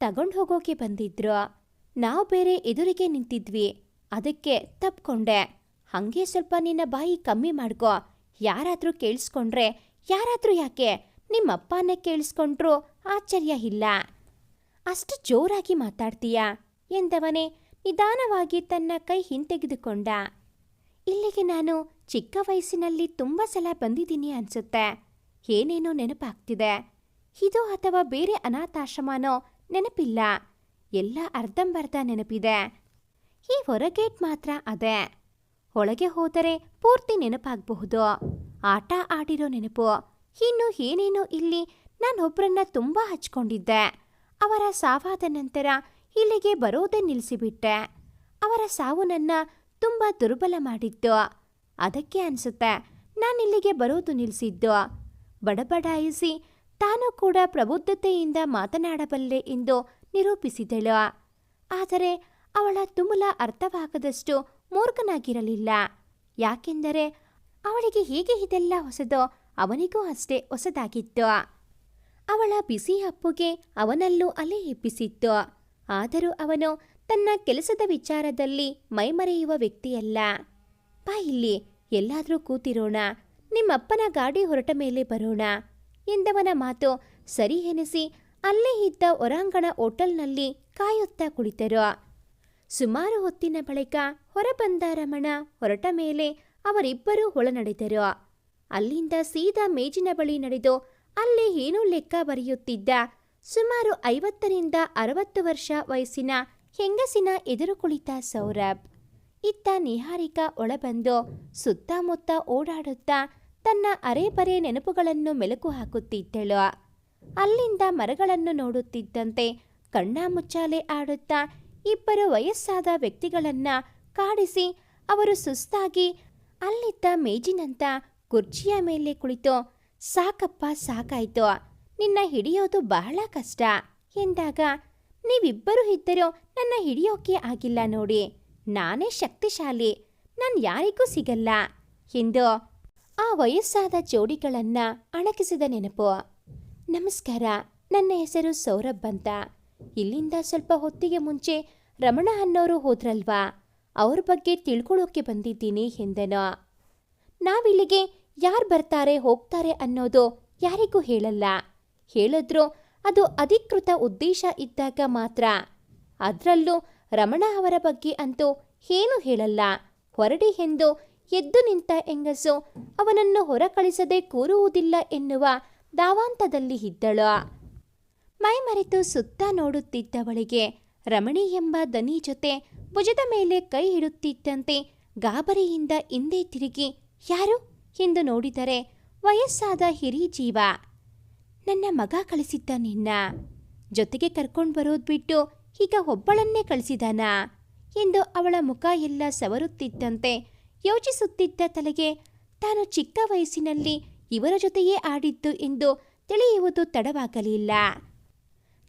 ತಗೊಂಡು ಹೋಗೋಕೆ ಬಂದಿದ್ರು. ನಾವು ಬೇರೆ ಎದುರಿಗೆ ನಿಂತಿದ್ವಿ. ಅದಕ್ಕೆ ತಪ್ಕೊಂಡೆ. ಹಂಗೆ ಸ್ವಲ್ಪ ನಿನ್ನ ಬಾಯಿ ಕಮ್ಮಿ ಮಾಡ್ಕೋ. ಯಾರಾದರೂ ಕೇಳಿಸ್ಕೊಂಡ್ರೆ ಯಾರಾದರೂ ಯಾಕೆ? ನಿಮ್ಮಪ್ಪನೇ ಕೇಳಿಸ್ಕೊಂಡ್ರು ಆಶ್ಚರ್ಯ ಇಲ್ಲ. ಅಷ್ಟು ಜೋರಾಗಿ ಮಾತಾಡ್ತೀಯಾ? ಎಂದವನೇ ನಿಧಾನವಾಗಿ ತನ್ನ ಕೈ ಹಿಂತೆಗೆದುಕೊಂಡ. ಇಲ್ಲಿಗೆ ನಾನು ಚಿಕ್ಕ ವಯಸ್ಸಿನಲ್ಲಿ ತುಂಬ ಸಲ ಬಂದಿದ್ದೀನಿ ಅನ್ಸುತ್ತೆ. ಏನೇನೋ ನೆನಪಾಗ್ತಿದೆ. ಇದು ಅಥವಾ ಬೇರೆ ಅನಾಥಾಶ್ರಮನೋ ನೆನಪಿಲ್ಲ. ಎಲ್ಲ ಅರ್ಧಂಬರ್ಧ ನೆನಪಿದೆ. ಈ ಹೊರಗೇಟ್ ಮಾತ್ರ ಅದೇ. ಒಳಗೆ ಹೋದರೆ ಪೂರ್ತಿ ನೆನಪಾಗಬಹುದು. ಆಟ ಆಡಿರೋ ನೆನಪು. ಇನ್ನು ಏನೇನೋ ಇಲ್ಲಿ ನಾನೊಬ್ಬರನ್ನ ತುಂಬ ಹಚ್ಕೊಂಡಿದ್ದೆ. ಅವರ ಸಾವಾದ ನಂತರ ಇಲ್ಲಿಗೆ ಬರೋದೇ ನಿಲ್ಲಿಸಿಬಿಟ್ಟೆ ಅವರ ಸಾವು ನನ್ನ ತುಂಬ ದುರ್ಬಲ ಮಾಡಿದ್ದು. ಅದಕ್ಕೆ ಅನಿಸುತ್ತೆ ನಾನಿಲ್ಲಿಗೆ ಬರೋದು ನಿಲ್ಲಿಸಿದ್ದು ಬಡಬಡಾಯಿಸಿ ತಾನು ಕೂಡ ಪ್ರಬುದ್ಧತೆಯಿಂದ ಮಾತನಾಡಬಲ್ಲೆ ಎಂದು ನಿರೂಪಿಸಿದಳು. ಆದರೆ ಅವಳ ತುಮುಲ ಅರ್ಥವಾಗದಷ್ಟು ಮೂರ್ಖನಾಗಿರಲಿಲ್ಲ. ಯಾಕೆಂದರೆ ಅವಳಿಗೆ ಹೇಗೆ ಇದೆಲ್ಲ ಹೊಸದೋ ಅವನಿಗೂ ಅಷ್ಟೇ ಹೊಸದಾಗಿತ್ತು. ಅವಳ ಬಿಸಿ ಅಪ್ಪುಗೆ ಅವನಲ್ಲೂ ಅಲೆ ಎಬ್ಬಿಸಿತ್ತು. ಆದರೂ ಅವನು ತನ್ನ ಕೆಲಸದ ವಿಚಾರದಲ್ಲಿ ಮೈಮರೆಯುವ ವ್ಯಕ್ತಿಯಲ್ಲ. ಬಾ ಇಲ್ಲಿ, ಎಲ್ಲಾದರೂ ಕೂತಿರೋಣ. ನಿಮ್ಮಪ್ಪನ ಗಾಡಿ ಹೊರಟ ಮೇಲೆ ಬರೋಣ ಎಂದವನ ಮಾತು ಸರಿ ಎನಿಸಿ ಅಲ್ಲೇ ಇದ್ದ ಹೊರಾಂಗಣ ಹೋಟೆಲ್ನಲ್ಲಿ ಕಾಯುತ್ತಾ ಕುಳಿತರು ಸುಮಾರು ಹೊತ್ತಿನ ಬಳಿಕ ಹೊರಬಂದ ರಮಣ ಹೊರಟ ಮೇಲೆ ಅವರಿಬ್ಬರೂ ಒಳನಡೆದರು ಅಲ್ಲಿಂದ ಸೀದಾ ಮೇಜಿನ ಬಳಿ ನಡೆದು ಅಲ್ಲಿ ಏನೂ ಲೆಕ್ಕ ಬರೆಯುತ್ತಿದ್ದ. ಸುಮಾರು ಐವತ್ತರಿಂದ ಅರವತ್ತು ವರ್ಷ ವಯಸ್ಸಿನ ಹೆಂಗಸಿನ ಎದುರು ಕುಳಿತ ಸೌರಭ್. ಇತ್ತ ನಿಹಾರಿಕಾ ಒಳಬಂದು ಸುತ್ತಮುತ್ತ ಓಡಾಡುತ್ತಾ ತನ್ನ ಅರೆಬರೆ ನೆನಪುಗಳನ್ನು ಮೆಲುಕು ಹಾಕುತ್ತಿದ್ದಳು. ಅಲ್ಲಿಂದ ಮರಗಳನ್ನು ನೋಡುತ್ತಿದ್ದಂತೆ ಕಣ್ಣಾಮುಚ್ಚಾಲೆ ಆಡುತ್ತಾ ಇಬ್ಬರು ವಯಸ್ಸಾದ ವ್ಯಕ್ತಿಗಳನ್ನ ಕಾಡಿಸಿ ಅವರು ಸುಸ್ತಾಗಿ ಅಲ್ಲಿದ್ದ ಮೇಜಿನಂತ ಕುರ್ಚಿಯ ಮೇಲೆ ಕುಳಿತು, ಸಾಕಪ್ಪ, ಸಾಕಾಯ್ತು. ನಿನ್ನ ಹಿಡಿಯೋದು ಬಹಳ ಕಷ್ಟ. ಎಂದಾಗ, ನೀವಿಬ್ಬರು ಇದ್ದರೂ ನನ್ನ ಹಿಡಿಯೋಕೆ ಆಗಿಲ್ಲ ನೋಡಿ. ನಾನೇ ಶಕ್ತಿಶಾಲಿ. ನಾನು ಯಾರಿಗೂ ಸಿಗಲ್ಲ. ಎಂದು ಆ ವಯಸ್ಸಾದ ಜೋಡಿಗಳನ್ನ ಅಣಕಿಸಿದ ನೆನಪು. ನಮಸ್ಕಾರ, ನನ್ನ ಹೆಸರು ಸೌರಭ್ ಅಂತ. ಇಲ್ಲಿಂದ ಸ್ವಲ್ಪ ಹೊತ್ತಿಗೆ ಮುಂಚೆ ರಮಣ ಅನ್ನೋರು ಹೋದ್ರಲ್ವಾ? ಅವ್ರ ಬಗ್ಗೆ ತಿಳ್ಕೊಳ್ಳೋಕೆ ಬಂದಿದ್ದೀನಿ ಎಂದನು ನಾವಿಲ್ಲಿಗೆ ಯಾರು ಬರ್ತಾರೆ, ಹೋಗ್ತಾರೆ ಅನ್ನೋದು ಯಾರಿಗೂ ಹೇಳಲ್ಲ. ಹೇಳಿದ್ರು ಅದು ಅಧಿಕೃತ ಉದ್ದೇಶ ಇದ್ದಾಗ ಮಾತ್ರ. ಅದರಲ್ಲೂ ರಮಣ ಅವರ ಬಗ್ಗೆ ಅಂತೂ ಏನೂ ಹೇಳಲ್ಲ. ಹೊರಡಿ ಎಂದು ಎದ್ದು ನಿಂತ ಹೆಂಗಸು ಅವನನ್ನು ಹೊರ ಕಳಿಸದೆ ಕೂರುವುದಿಲ್ಲ ಎನ್ನುವ ದಾವಾಂತದಲ್ಲಿ ಇದ್ದಳು. ಮೈಮರೆತು ಸುತ್ತ ನೋಡುತ್ತಿದ್ದವಳಿಗೆ ರಮಣಿ ಎಂಬ ದನಿ ಜೊತೆ ಭುಜದ ಮೇಲೆ ಕೈ ಇಡುತ್ತಿದ್ದಂತೆ ಗಾಬರಿಯಿಂದ ಹಿಂದೆ ತಿರುಗಿ, ಯಾರು? ಎಂದು ನೋಡಿದರೆ ವಯಸ್ಸಾದ ಹಿರಿ ಜೀವ. ನನ್ನ ಮಗ ಕಳಿಸಿದ್ದ ನಿನ್ನ. ಜೊತೆಗೆ ಕರ್ಕೊಂಡು ಬರೋದು ಬಿಟ್ಟು ಈಗ ಒಬ್ಬಳನ್ನೇ ಕಳಿಸಿದಾನ? ಎಂದು ಅವಳ ಮುಖ ಎಲ್ಲ ಸವರುತ್ತಿದ್ದಂತೆ ಯೋಚಿಸುತ್ತಿದ್ದ ತಲೆಗೆ ತಾನು ಚಿಕ್ಕ ವಯಸ್ಸಿನಲ್ಲಿ ಇವರ ಜೊತೆಯೇ ಆಡಿದ್ದು ಎಂದು ತಿಳಿಯುವುದು ತಡವಾಗಲಿಲ್ಲ.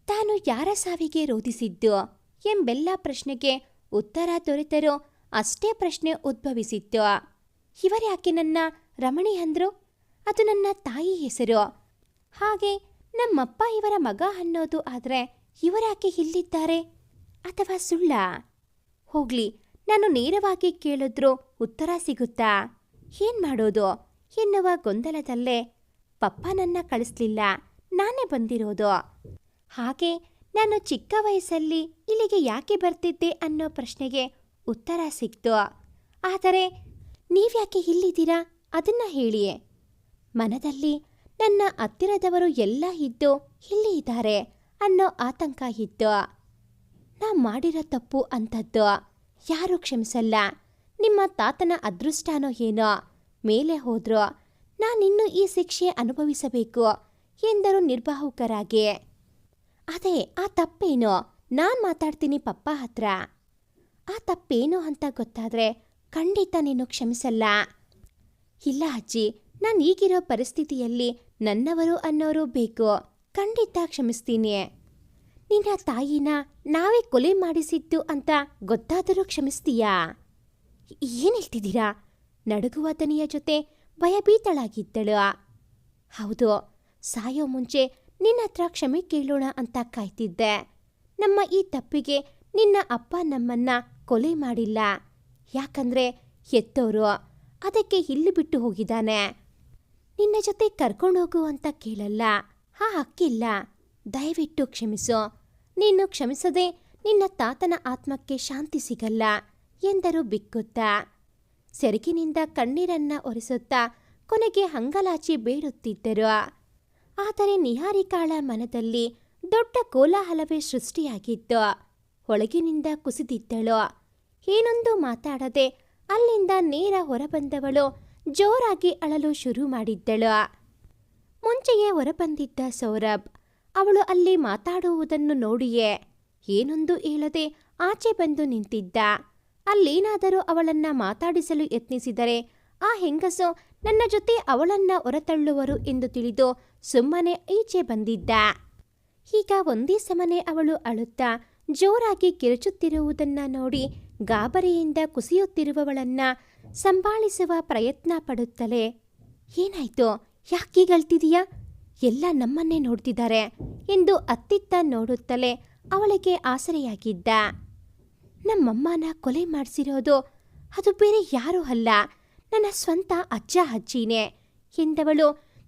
ತಾನು ಯಾರ ಸಾವಿಗೆ ರೋಧಿಸಿದ್ದು ಎಂಬೆಲ್ಲ ಪ್ರಶ್ನೆಗೆ ಉತ್ತರ ದೊರೆತರೂ ಅಷ್ಟೇ ಪ್ರಶ್ನೆ ಉದ್ಭವಿಸಿತ್ತು. ಇವರ್ಯಾಕೆ ನನ್ನ ರಮಣಿ ಅಂದ್ರು? ಅದು ನನ್ನ ತಾಯಿ ಹೆಸರು. ಹಾಗೆ ನಮ್ಮಪ್ಪ ಇವರ ಮಗ ಅನ್ನೋದು ಆದರೆ ಇವರಾಕೆ ಇಲ್ಲಿದ್ದಾರೆ? ಅಥವಾ ಸುಳ್ಳ? ಹೋಗ್ಲಿ, ನಾನು ನೇರವಾಗಿ ಕೇಳಿದ್ರು ಉತ್ತರ ಸಿಗುತ್ತಾ? ಏನ್ ಮಾಡೋದು? ಎನ್ನುವ ಗೊಂದಲದಲ್ಲೇ ಪಪ್ಪನನ್ನ ಕಳಿಸ್ಲಿಲ್ಲ. ನಾನೇ ಬಂದಿರೋದು. ಹಾಗೆ ನಾನು ಚಿಕ್ಕ ವಯಸ್ಸಲ್ಲಿ ಇಲ್ಲಿಗೆ ಯಾಕೆ ಬರ್ತಿದ್ದೆ ಅನ್ನೋ ಪ್ರಶ್ನೆಗೆ ಉತ್ತರ ಸಿಕ್ತು. ಆದರೆ ನೀವ್ಯಾಕೆ ಇಲ್ಲಿದ್ದೀರಾ? ಅದನ್ನ ಹೇಳಿಯೇ. ಮನದಲ್ಲಿ ನನ್ನ ಹತ್ತಿರದವರು ಎಲ್ಲ ಇದ್ದು ಇಲ್ಲಿ ಇದ್ದಾರೆ ಅನ್ನೋ ಆತಂಕ ಇತ್ತು. ನಾ ಮಾಡಿರೋ ತಪ್ಪು ಅಂಥದ್ದು ಯಾರೂ ಕ್ಷಮಿಸಲ್ಲ. ನಿಮ್ಮ ತಾತನ ಅದೃಷ್ಟನೋ ಏನೋ. ಮೇಲೆ ಹೋದ್ರು, ನಾನಿನ್ನು ಈ ಶಿಕ್ಷೆ ಅನುಭವಿಸಬೇಕು ಎಂದರು ನಿರ್ವಾಹಕರಾಗಿ. ಅದೇ, ಆ ತಪ್ಪೇನು? ನಾನ್ ಮಾತಾಡ್ತೀನಿ ಪಪ್ಪ ಹತ್ರ. ಆ ತಪ್ಪೇನು ಅಂತ ಗೊತ್ತಾದ್ರೆ ಖಂಡಿತ ನೀನು ಕ್ಷಮಿಸಲ್ಲ. ಇಲ್ಲ ಅಜ್ಜಿ, ನಾನು ಈಗಿರೋ ಪರಿಸ್ಥಿತಿಯಲ್ಲಿ ನನ್ನವರು ಅನ್ನೋರು ಬೇಕು. ಖಂಡಿತ ಕ್ಷಮಿಸ್ತೀನಿ. ನಿನ್ನ ತಾಯಿನ ನಾವೇ ಕೊಲೆ ಮಾಡಿಸಿದ್ದು ಅಂತ ಗೊತ್ತಾದರೂ ಕ್ಷಮಿಸ್ತೀಯಾ? ಏನ್ ಹೇಳ್ತಿದ್ದೀರಾ? ನಡುಗುವ ದನಿಯ ಜೊತೆ ಭಯಭೀತಳಾಗಿದ್ದಳು. ಹೌದು, ಸಾಯೋ ಮುಂಚೆ ನಿನ್ನ ಹತ್ರ ಕ್ಷಮೆ ಕೇಳೋಣ ಅಂತ ಕಾಯ್ತಿದ್ದೆ. ನಮ್ಮ ಈ ತಪ್ಪಿಗೆ ನಿನ್ನ ಅಪ್ಪ ನಮ್ಮನ್ನ ಕೊಲೆ ಮಾಡಿಲ್ಲ. ಯಾಕಂದ್ರೆ ಎತ್ತೋರು, ಅದಕ್ಕೆ ಇಲ್ಲಿ ಬಿಟ್ಟು ಹೋಗಿದ್ದಾನೆ. ನಿನ್ನ ಜೊತೆ ಕರ್ಕೊಂಡೋಗು ಅಂತ ಕೇಳಲ್ಲ, ಆ ಹಕ್ಕಿಲ್ಲ. ದಯವಿಟ್ಟು ಕ್ಷಮಿಸು. ನೀನು ಕ್ಷಮಿಸದೆ ನಿನ್ನ ತಾತನ ಆತ್ಮಕ್ಕೆ ಶಾಂತಿ ಸಿಗಲ್ಲ ಎಂದರು ಬಿಕ್ಕುತ್ತಾ. ಸೆರಗಿನಿಂದ ಕಣ್ಣೀರನ್ನ ಒರೆಸುತ್ತಾ ಕೊನೆಗೆ ಹಂಗಲಾಚಿ ಬೇಡುತ್ತಿದ್ದರು ಆದರೆ ನಿಹಾರಿಕಾಳ ಮನದಲ್ಲಿ ದೊಡ್ಡ ಕೋಲಾಹಲವೇ ಸೃಷ್ಟಿಯಾಗಿತ್ತು. ಒಳಗಿನಿಂದ ಕುಸಿದಿದ್ದಳು. ಏನೊಂದು ಮಾತಾಡದೆ ಅಲ್ಲಿಂದ ನೇರ ಹೊರಬಂದವಳು ಜೋರಾಗಿ ಅಳಲು ಶುರು ಮಾಡಿದ್ದಳು. ಮುಂಚೆಯೇ ಹೊರಬಂದಿದ್ದ ಸೌರಭ್, ಅವಳು ಅಲ್ಲಿ ಮಾತಾಡುವುದನ್ನು ನೋಡಿಯೇ ಏನೊಂದು ಹೇಳದೆ ಆಚೆ ಬಂದು ನಿಂತಿದ್ದ. ಅಲ್ಲೇನಾದರೂ ಅವಳನ್ನ ಮಾತಾಡಿಸಲು ಯತ್ನಿಸಿದರೆ ಆ ಹೆಂಗಸು ನನ್ನ ಜೊತೆ ಅವಳನ್ನ ಹೊರತಳ್ಳುವರು ಎಂದು ತಿಳಿದು ಸುಮ್ಮನೆ ಈಚೆ ಬಂದಿದ್ದ. ಈಗ ಒಂದೇ ಸಮನೆ ಅವಳು ಅಳುತ್ತಾ ಜೋರಾಗಿ ಕಿರುಚುತ್ತಿರುವುದನ್ನ ನೋಡಿ ಗಾಬರಿಯಿಂದ ಕುಸಿಯುತ್ತಿರುವವಳನ್ನ ಸಂಭಾಳಿಸುವ ಪ್ರಯತ್ನ ಪಡುತ್ತಲೇ, ಏನಾಯ್ತು? ಯಾಕೀಗಳ್ತಿದೀಯಾ ಎಲ್ಲ ನಮ್ಮನ್ನೇ ನೋಡ್ತಿದ್ದಾರೆ ಎಂದು ಅತ್ತಿತ್ತ ನೋಡುತ್ತಲೇ ಅವಳಿಗೆ ಆಸರೆಯಾಗಿದ್ದ. ನಮ್ಮಮ್ಮನ ಕೊಲೆ ಮಾಡಿಸಿರೋದು ಅದು ಬೇರೆ ಯಾರೂ ಅಲ್ಲ. ನನ್ನ ಸ್ವಂತ ಅಜ್ಜ ಅಜ್ಜಿನೇ. ಎಂದವಳು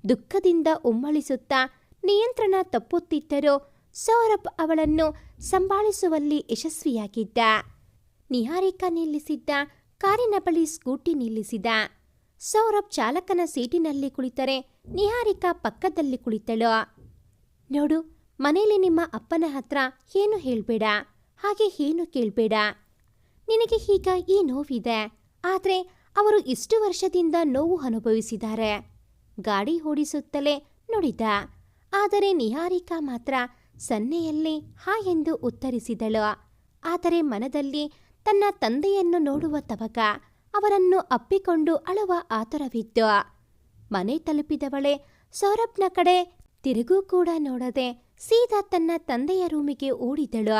ದುಃಖದಿಂದ ಉಮ್ಮಳಿಸುತ್ತಾ ನಿಯಂತ್ರಣ ತಪ್ಪುತ್ತಿದ್ದರೂ ಸೌರಭ್ ಅವಳನ್ನು ಸಂಭಾಳಿಸುವಲ್ಲಿ ಯಶಸ್ವಿಯಾಗಿದ್ದ. ನಿಹಾರಿಕಾ ನಿಲ್ಲಿಸಿದ್ದ, ಕಾರಿನ ಬಳಿ ಸ್ಕೂಟಿ ನಿಲ್ಲಿಸಿದ. ಸೌರಭ್ ಚಾಲಕನ ಸೀಟಿನಲ್ಲಿ ಕುಳಿತರೆ ನಿಹಾರಿಕಾ ಪಕ್ಕದಲ್ಲಿ ಕುಳಿತಳು. ನೋಡು, ಮನೇಲಿ ನಿಮ್ಮ ಅಪ್ಪನ ಹತ್ರ ಏನು ಹೇಳ್ಬೇಡ. ಹಾಗೆ ಏನು ಕೇಳಬೇಡ. ನಿನಗೆ ಈಗ ಈ ನೋವಿದೆ, ಆದರೆ ಅವರು ಇಷ್ಟು ವರ್ಷದಿಂದ ನೋವು ಅನುಭವಿಸಿದ್ದಾರೆ. ಗಾಡಿ ಓಡಿಸುತ್ತಲೇ ನುಡಿದ. ಆದರೆ ನಿಹಾರಿಕಾ ಮಾತ್ರ ಸನ್ನೆಯಲ್ಲಿ ಹಾ ಎಂದು ಉತ್ತರಿಸಿದಳು. ಆದರೆ ಮನದಲ್ಲಿ ತನ್ನ ತಂದೆಯನ್ನು ನೋಡುವ ತವಕ ಅವರನ್ನು ಅಪ್ಪಿಕೊಂಡು ಅಳುವ ಆತರವಿದ್ದು ಮನೆ ತಲುಪಿದವಳೆ ಸೌರಭ್ನ ಕಡೆ ತಿರುಗೂ ಕೂಡ ನೋಡದೆ ಸೀದಾ ತನ್ನ ತಂದೆಯ ರೂಮಿಗೆ ಓಡಿದಳು.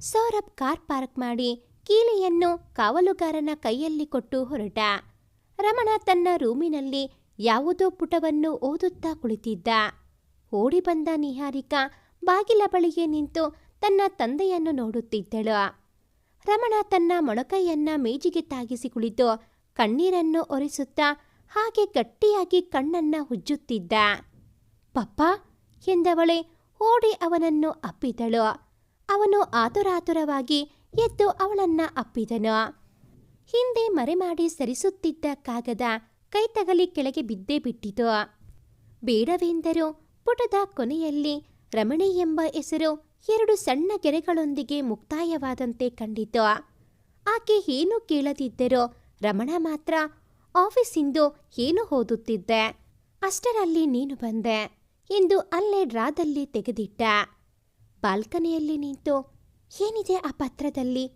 ಸೌರಭ್ ಕಾರ್ ಪಾರ್ಕ್ ಮಾಡಿ ಕೀಲಿಯನ್ನು ಕಾವಲುಗಾರನ ಕೈಯಲ್ಲಿ ಕೊಟ್ಟು ಹೊರಟ. ರಮಣ ತನ್ನ ರೂಮಿನಲ್ಲಿ ಯಾವುದೋ ಪುಟವನ್ನು ಓದುತ್ತಾ ಕುಳಿತಿದ್ದ. ಓಡಿ ಬಂದ ನಿಹಾರಿಕಾ ಬಾಗಿಲ ಬಳಿಗೆ ನಿಂತು ತನ್ನ ತಂದೆಯನ್ನು ನೋಡುತ್ತಿದ್ದಳು. ರಮಣ ತನ್ನ ಮೊಣಕೈಯನ್ನ ಮೇಜಿಗೆ ತಾಗಿಸಿ ಕುಳಿತು ಕಣ್ಣೀರನ್ನು ಒರೆಸುತ್ತಾ ಹಾಗೆ ಗಟ್ಟಿಯಾಗಿ ಕಣ್ಣನ್ನ ಉಜ್ಜುತ್ತಿದ್ದ ಪಪ್ಪ, ಎಂದವಳೆ, ಓಡಿ ಅವನನ್ನು ಅಪ್ಪಿದಳು. ಅವನು ಆತುರಾತುರವಾಗಿ ಎದ್ದು ಅವಳನ್ನ ಅಪ್ಪಿದನು. ಹಿಂದೆ ಮರೆಮಾಡಿ ಸರಿಸುತ್ತಿದ್ದ ಕಾಗದ ಕೈತಗಲಿ ಕೆಳಗೆ ಬಿದ್ದೇ ಬಿಟ್ಟಿತು. ಬೇಡವೆಂದರೂ ಪುಟದ ಕೊನೆಯಲ್ಲಿ ರಮಣಿ ಎಂಬ ಹೆಸರು ಎರಡು ಸಣ್ಣ ಗೆರೆಗಳೊಂದಿಗೆ ಮುಕ್ತಾಯವಾದಂತೆ ಕಂಡಿತು. ಆಕೆ ಏನು ಕೇಳದಿದ್ದರೂ ರಮಣ ಮಾತ್ರ ಆಫೀಸಿಂದು ಏನು ಓದುತ್ತಿದ್ದೆ? ಅಷ್ಟರಲ್ಲಿ ನೀನು ಬಂದೆ ಎಂದು ಅಲ್ಲೇ ಡ್ರಾದಲ್ಲಿ ತೆಗೆದಿಟ್ಟ. ಬಾಲ್ಕನಿಯಲ್ಲಿ ನಿಂತು, ಏನಿದೆ ಆ ಪತ್ರದಲ್ಲಿ?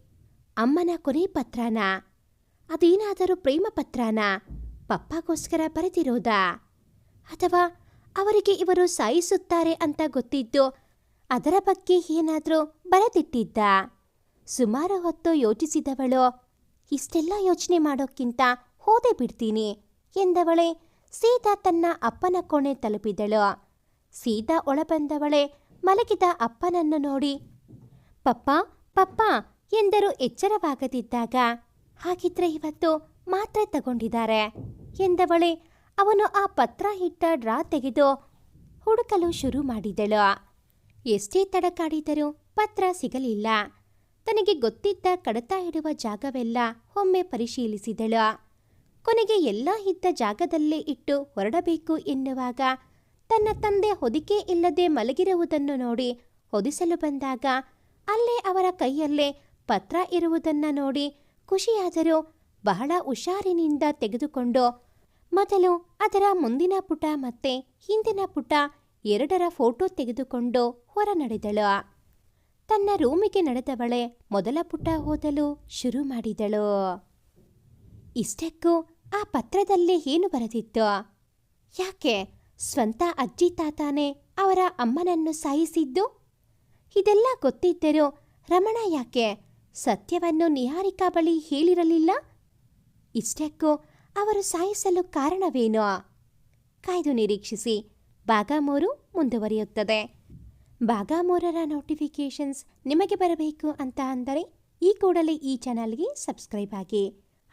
ಅಮ್ಮನ ಕೊನೆ ಪತ್ರನಾ? ಅದೇನಾದರೂ ಪ್ರೇಮ ಪತ್ರನ? ಪಪ್ಪಗೋಸ್ಕರ ಬರೆದಿರೋದಾ? ಅಥವಾ ಅವರಿಗೆ ಇವರು ಸಾಯಿಸುತ್ತಾರೆ ಅಂತ ಗೊತ್ತಿದ್ದು ಅದರ ಬಗ್ಗೆ ಏನಾದರೂ ಬರೆದಿಟ್ಟಿದ್ದ? ಸುಮಾರು ಹೊತ್ತು ಯೋಚಿಸಿದವಳು, ಇಷ್ಟೆಲ್ಲ ಯೋಚನೆ ಮಾಡೋಕ್ಕಿಂತ ಹೋದೆ ಬಿಡ್ತೀನಿ ಎಂದವಳೆ ಸೀದಾ ತನ್ನ ಅಪ್ಪನ ಕೋಣೆ ತಲುಪಿದಳು. ಸೀತಾ ಒಳಬಂದವಳೆ ಮಲಗಿದ ಅಪ್ಪನನ್ನು ನೋಡಿ, ಪಪ್ಪ ಪಪ್ಪ, ಎಂದರು ಎಚ್ಚರವಾಗದಿದ್ದಾಗ. ಹಾಗಿದ್ರೆ ಇವತ್ತು ಮಾತ್ರೆ ತಗೊಂಡಿದ್ದಾರೆ, ಎಂದವಳೆ. ಅವನು ಆ ಪತ್ರ ಇಟ್ಟ ಡ್ರಾ ತೆಗೆದು ಹುಡುಕಲು ಶುರು ಮಾಡಿದಳು. ಎಷ್ಟೇ ತಡಕಾಡಿದರೂ ಪತ್ರ ಸಿಗಲಿಲ್ಲ. ತನಗೆ ಗೊತ್ತಿದ್ದ ಕಡತ ಇಡುವ ಜಾಗವೆಲ್ಲ ಒಮ್ಮೆ ಪರಿಶೀಲಿಸಿದಳು. ಕೊನೆಗೆ ಎಲ್ಲ ಇದ್ದ ಜಾಗದಲ್ಲೇ ಇಟ್ಟು ಹೊರಡಬೇಕು ಎನ್ನುವಾಗ ತನ್ನ ತಂದೆ ಹೊದಿಕೆ ಇಲ್ಲದೆ ಮಲಗಿರುವುದನ್ನು ನೋಡಿ ಹೊದಿಸಲು ಬಂದಾಗ ಅಲ್ಲೇ ಅವರ ಕೈಯಲ್ಲೇ ಪತ್ರ ಇರುವುದನ್ನು ನೋಡಿ ಖುಷಿಯಾದರೂ ಬಹಳ ಹುಷಾರಿನಿಂದ ತೆಗೆದುಕೊಂಡು ಮೊದಲು ಅದರ ಮುಂದಿನ ಪುಟ ಮತ್ತೆ ಹಿಂದಿನ ಪುಟ ಎರಡರ ಫೋಟೋ ತೆಗೆದುಕೊಂಡು ಹೊರ ನಡೆದಳು ತನ್ನ ರೂಮಿಗೆ ನಡೆದವಳೆ ಮೊದಲ ಪುಟ ಓದಲು ಶುರು ಮಾಡಿದಳು. ಇಷ್ಟಕ್ಕೂ ಆ ಪತ್ರದಲ್ಲಿ ಏನು ಬರೆದಿತ್ತು? ಯಾಕೆ? ಸ್ವಂತ ಅಜ್ಜಿ ತಾತಾನೇ ಅವರ ಅಮ್ಮನನ್ನು ಸಾಯಿಸಿದ್ದು? ಇದೆಲ್ಲ ಗೊತ್ತಿದ್ದರೂ ರಮಣ ಯಾಕೆ ಸತ್ಯವನ್ನು ನಿಹಾರಿಕಾ ಬಳಿ ಹೇಳಿರಲಿಲ್ಲ? ಇಷ್ಟಕ್ಕೂ ಅವರು ಸಾಯಿಸಲು ಕಾರಣವೇನು? ಕಾಯ್ದು ನಿರೀಕ್ಷಿಸಿ ಭಾಗ ಮೂರು ಮುಂದುವರಿಯುತ್ತದೆ. ಭಾಗ ನೋಟಿಫಿಕೇಷನ್ಸ್ ನಿಮಗೆ ಬರಬೇಕು ಅಂತ ಅಂದರೆ ಈ ಕೂಡಲೇ ಈ ಚಾನಲ್ಗೆ ಸಬ್ಸ್ಕ್ರೈಬ್ ಆಗಿ.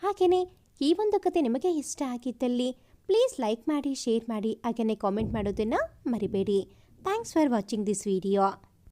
ಹಾಗೆಯೇ ಈ ಒಂದು ಕತೆ ನಿಮಗೆ ಇಷ್ಟ ಆಗಿದ್ದಲ್ಲಿ ಪ್ಲೀಸ್ ಲೈಕ್ ಮಾಡಿ ಶೇರ್ ಮಾಡಿ ಹಾಗೆಯೇ ಕಾಮೆಂಟ್ ಮಾಡೋದನ್ನು ಮರಿಬೇಡಿ. Thanks for watching this video